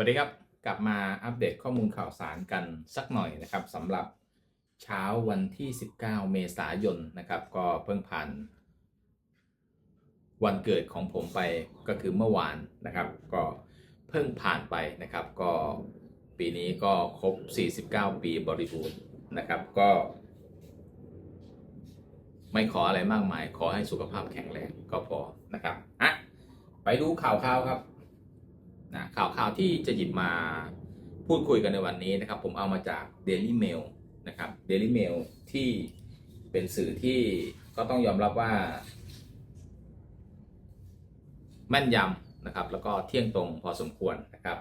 วัสดีครับกลับมาอัปเดตข้อมูลข่าวสารกันสักหน่อยนะครับสำหรับเช้าวันที่ 19 เมษายนนะครับ ก็เพิ่งผ่าน วันเกิดของผมไปก็คือเมื่อวานนะครับ ก็เพิ่งผ่านไปนะครับ ก็ปีนี้ก็ครบ 49 ปีบริบูรณ์นะครับก็ ไม่ขออะไรมากมาย ขอให้สุขภาพแข็งแรงก็พอนะครับอะไปดูข่าวข่าวครับ นะข่าวข่าวที่จะหยิบมาพูดคุยกันในวันนี้นะครับ ผมเอามาจาก Daily Mail นะครับ Daily Mail ที่เป็นสื่อที่ก็ต้องยอมรับว่า แม่นยำนะครับ แล้วก็เที่ยงตรงพอสมควรนะครับ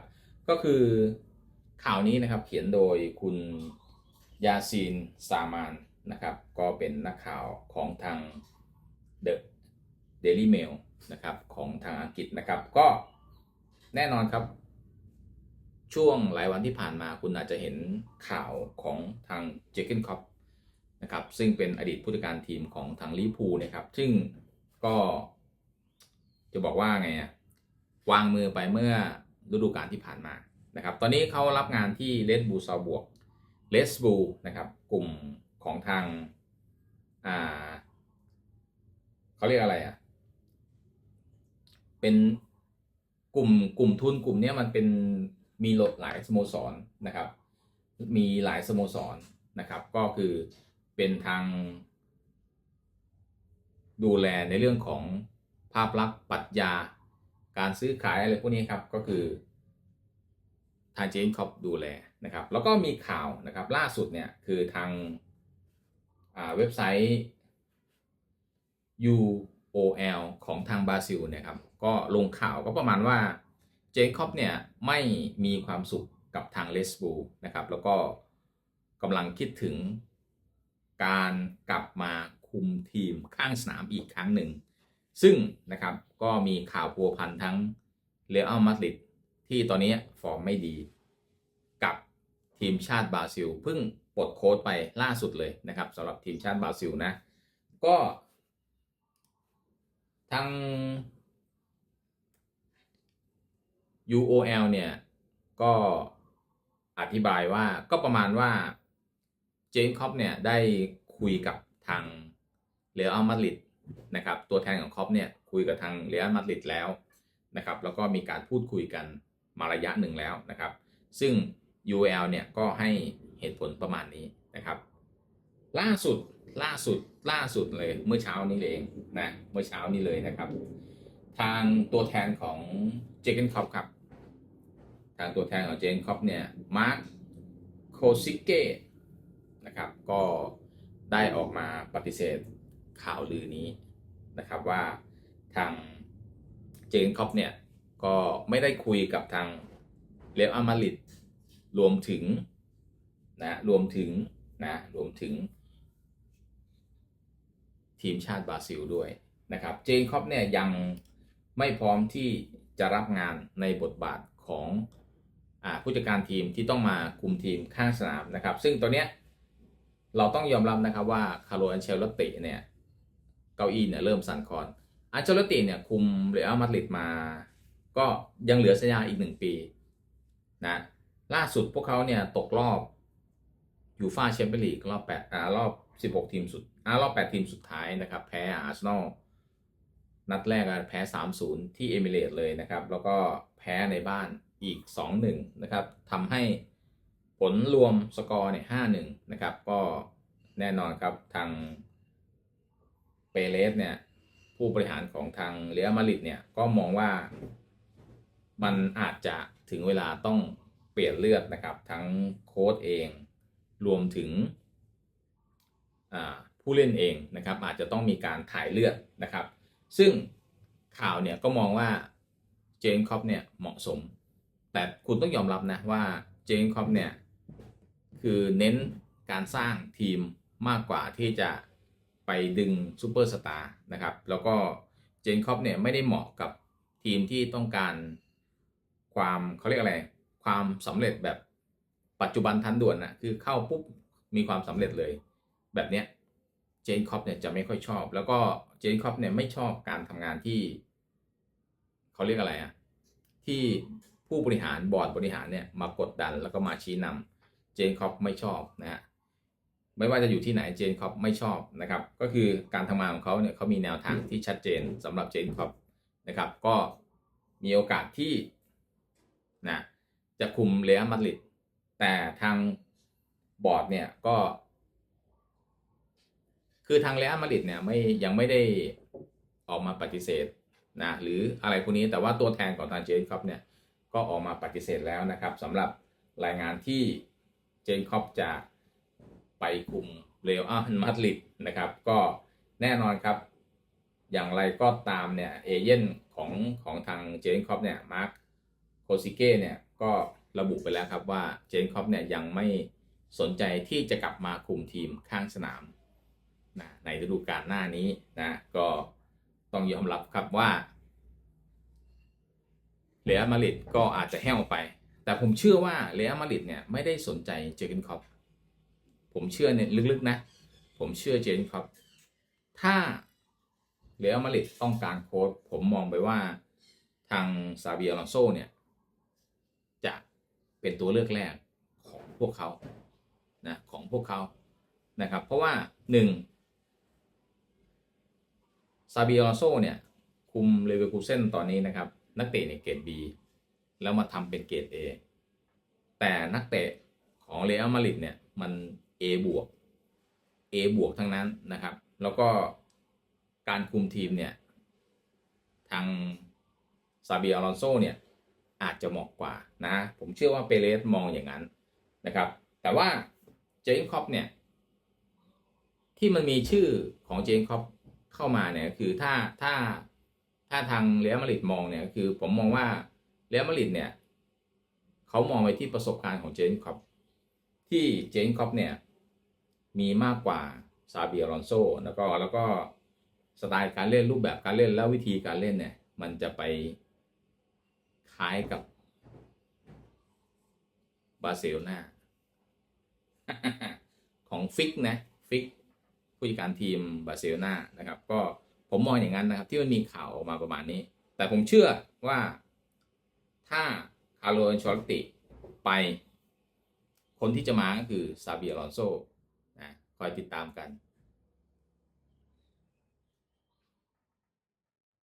ก็คือข่าวนี้นะครับเขียนโดยคุณยาซีนซามานนะครับ ก็เป็นนักข่าวของทาง The Daily Mail นะครับของทางอังกฤษนะครับ ก็ แน่นอนครับ ช่วงหลายวันที่ผ่านมาคุณอาจจะเห็นข่าวของทางเจคเกนคอปนะครับซึ่งเป็นอดีตผู้จัดการทีมของทางลิพูนะครับ ซึ่งก็จะบอกว่าไงวางมือไปเมื่อฤดูกาลที่ผ่านมานะครับ ตอนนี้เขารับงานที่เลสบูซาบวกเลสบูนะครับกลุ่มของทางอ่าเขาเรียกอะไรอะเป็น กลุ่มกลุ่มทุนกลุ่มเนี้ยมันเป็นมีหลดหลายสโมสรนะครับ มีหลายสโมสรนะครับ ก็คือเป็นทาง ดูแลในเรื่องของภาพลักษณ์ปรัชญา การซื้อขายอะไรพวกนี้ครับก็คือทางเจนคอปดูแลนะครับ แล้วก็มีข่าวนะครับล่าสุดเนี่ยคือทางอ่าเว็บไซต์ UOL ของทางบราซิลเนี่ยครับ ก็ลงข่าวก็ประมาณว่าเจคอบเนี่ยไม่มีความสุขกับทางเลสบูนะครับ แล้วก็กำลังคิดถึงการกลับมาคุมทีมข้างสนามอีกครั้งหนึ่ง ซึ่งนะครับก็มีข่าวพัวพันทั้งเรอัลมาดริดที่ตอนนี้ฟอร์มไม่ดี กับทีมชาติบราซิลเพิ่งปลดโค้ชไปล่าสุดเลยนะครับสำหรับทีมชาติบราซิลนะ ก็ทาง UOL เนี่ยก็อธิบายว่าก็ประมาณว่าเจนคอปเนี่ยได้คุยกับทางเรอัลมาดริดนะครับตัวแทนของคอปเนี่ยคุยกับทางเรอัลมาดริดแล้วนะครับแล้วก็มีการพูดคุยกันมาระยะหนึ่งแล้วนะครับ ซึ่ง UOL เนี่ยก็ให้เหตุผลประมาณนี้นะครับ ล่าสุดล่าสุดล่าสุดเลยเมื่อเช้านี้เองนะเมื่อเช้านี้เลยนะครับ ทางตัวแทนของเจเกนคอปครับ ทางตัวแทนของเจนคอปเนี่ยมาร์คโคซิเกนะครับก็ได้ออกมาปฏิเสธข่าวลือนี้นะครับว่าทางเจนคอปเนี่ยก็ไม่ได้คุยกับทางเรอัลมาดริดรวมถึงนะรวมถึงนะรวมถึง ทีมชาติบราซิลด้วยนะครับเจนคอปเนี่ยยังไม่พร้อมที่จะรับงานในบทบาทของ ผู้จัดการทีมที่ต้องมาคุมทีมข้างสนามนะครับ ซึ่งตัวเนี้ยเราต้องยอมรับนะครับว่าคาร์โลอันเชลติเนี่ยเก้าอี้เนี่ยเริ่มสั่นคลอนอันเชลติเนี่ยคุมเรอัลมาดริดมา ก็ยังเหลือสัญญาอีกหนึ่งปีนะล่าสุดพวกเขาเนี่ยตกรอบยูฟาแชมเปี้ยนลีกรอบแปดอ่ารอบสิบหกทีมสุดอ่ารอบแปดทีมสุดท้ายนะครับ แพ้อาร์เซนอลนัดแรกแพ้สามศูนย์ที่เอมิเรตเลยนะครับ แล้วก็แพ้ในบ้าน อีกสองหนึ่งนะครับทำให้ผลรวมสกอร์เนี่ยห้าหนึ่งนะครับ ก็แน่นอนครับทางเปเรสเนี่ย ผู้บริหารของทางเรอัลมาริดเนี่ย ก็มองว่ามันอาจจะถึงเวลาต้องเปลี่ยนเลือดนะครับ ทั้งโค้ชเองรวมถึงผู้เล่นเองนะครับ อาจจะต้องมีการถ่ายเลือดนะครับ ซึ่งข่าวเนี่ยก็มองว่าเจนคอปเนี่ยเหมาะสม แต่คุณต้องยอมรับนะว่าเจนคอปเนี่ย คือเน้นการสร้างทีมมากกว่าที่จะไปดึงซูเปอร์สตาร์นะครับ แล้วก็เจนคอปเนี่ยไม่ได้เหมาะกับทีมที่ต้องการความเขาเรียกอะไร ความสำเร็จแบบปัจจุบันทันด่วนนะคือเข้าปุ๊บมีความสำเร็จเลย แบบเนี้ยเจนคอปเนี่ยจะไม่ค่อยชอบ แล้วก็เจนคอปเนี่ยไม่ชอบการทำงานที่ เขาเรียกอะไรอะที่ ผู้บริหารบอร์ดบริหารเนี่ยมากดดันแล้วก็มาชี้นำเจนคอปไม่ชอบนะฮะไม่ว่าจะอยู่ที่ไหนเจนคอปไม่ชอบนะครับ ก็คือการทำงานของเขาเนี่ยเขามีแนวทางที่ชัดเจนสำหรับเจนคอปนะครับ ก็มีโอกาสที่นะจะคุมเรอัลมาดริดแต่ทางบอร์ดเนี่ยก็ คือทางเรอัลมาดริดเนี่ยไม่ยังไม่ได้ออกมาปฏิเสธนะหรืออะไรพวกนี้แต่ว่าตัวแทนของทางเจนคอปเนี่ย ก็ออกมาปฏิเสธแล้วนะครับสำหรับรายงานที่เจนคอปจะไปคุมเรอัลมาดริดนะครับก็แน่นอนครับ อย่างไรก็ตามเนี่ยเอเย่นของของทางเจนคอปเนี่ยมาร์คโคซิเก้เนี่ยก็ระบุไปแล้วครับว่าเจนคอปเนี่ยยังไม่สนใจที่จะกลับมาคุมทีมข้างสนามนะในฤดูกาลหน้านี้นะก็ต้องยอมรับครับว่า เรอัลมาดริดก็อาจจะแห้วไป แต่ผมเชื่อว่าเรอัลมาดริดเนี่ยไม่ได้สนใจเจอร์เกนคอปผมเชื่อเนี่ยลึกๆนะ ผมเชื่อเจอร์เกนคอปถ้าเรอัลมาดริดต้องการโค้ชผมมองไปว่าทางซาเบียอลอนโซเนี่ยจะเป็นตัวเลือกแรกของพวกเขานะของพวกเขานะครับ เพราะว่าหนึ่งซาเบียอลอนโซเนี่ยคุมเลเวอร์คูเซนตอนนี้นะครับ นักเตะในเกรด B แล้วมาทำเป็นเกรด A แต่นักเตะของเรอัลมาดริดเนี่ยมัน A บวก A บวกทั้งนั้นนะครับ แล้วก็การคุมทีมเนี่ย ทางซาบีอลอนโซเนี่ยอาจจะเหมาะกว่านะ ผมเชื่อว่าเปเรสมองอย่างนั้นนะครับ แต่ว่าเจนคอปเนี่ย ที่มันมีชื่อของเจนคอปเข้ามาเนี่ยคือถ้าถ้า ถ้าทางเรอัลมาดริดมองเนี่ยคือผมมองว่าเรอัลมาดริดเนี่ยเขามองไปที่ประสบการณ์ของเจนคอปที่เจนคอปเนี่ยมีมากกว่าซาเบียรอนโซแล้วก็แล้วก็สไตล์การเล่นรูปแบบการเล่นแล้ววิธีการเล่นเนี่ยมันจะไปคล้ายกับบาร์เซโลนาของฟิกนะฟิกผู้จัดการทีมบาร์เซโลนานะครับ ก็ ผมมองอย่างนั้นนะครับ ที่มันมีข่าวออกมาประมาณนี้ แต่ผมเชื่อว่าถ้าคาร์โลอันชอลติไป คนที่จะมาก็คือซาเบียอลอนโซนะคอยติดตามกัน